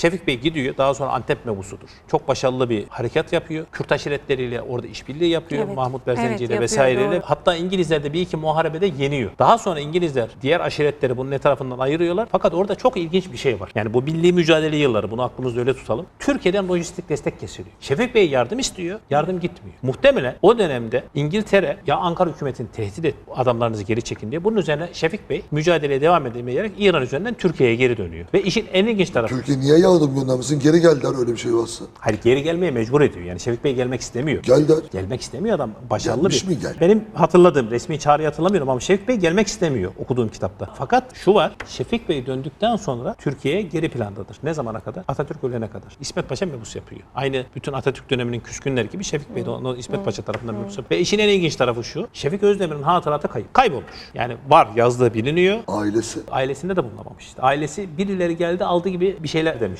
Şefik Bey gidiyor daha sonra Antep mebusudur. Çok başarılı bir harekat yapıyor. Kürt aşiretleriyle orada işbirliği yapıyor. Evet. Mahmut Evet, Berzenci ile yapıyor, vesaireyle. doğru. Hatta İngilizler de bir iki muharebede yeniyor. Daha sonra İngilizler diğer aşiretleri bunun etrafından ayırıyorlar. Fakat orada çok ilginç bir şey var. Yani bu milli mücadele yılları bunu aklımızda öyle tutalım. Türkiye'den lojistik destek kesiliyor. Şefik Bey yardım istiyor. Yardım gitmiyor. Muhtemelen o dönemde İngiltere ya Ankara hükümetini tehdit et adamlarınızı geri çekin diye. Bunun üzerine Şefik Bey mücadeleye devam edemeyerek İran üzerinden Türkiye'ye geri dönüyor. Ve işin en ilginç tarafı Türkiye niye yardım göndermesin? Geri geldiler öyle bir şey varsa. Hayır geri gelmeye mecbur ediyor. Yani Şefik Bey gelmek istemiyor. Geldiler. Gelmek istemiyor adam. Başarılı Gelmiş bir. mi gel? Benim hatırladığım resmi çağrıyı hatırlamıyorum ama Şefik Bey gelmek istemiyor okuduğum kitapta. Fakat şu var. Şefik Bey döndükten sonra Türkiye geri plandadır. Ne zamana kadar? Atatürk ölene kadar. İsmet Paşa mebus yapıyor. Aynı bütün Atatürk döneminin küskünleri gibi Şefik Bey de onu İsmet Paşa tarafından mebus yapıyor. Ve işin en ilginç tarafı şu. Şefik Özdemir'in hatıratı kayıp. Kaybolmuş. Yani var yazdığı biliniyor. Ailesi. Ailesinde de bulunamamış. İşte ailesi birileri geldi aldı gibi bir şeyler demiş.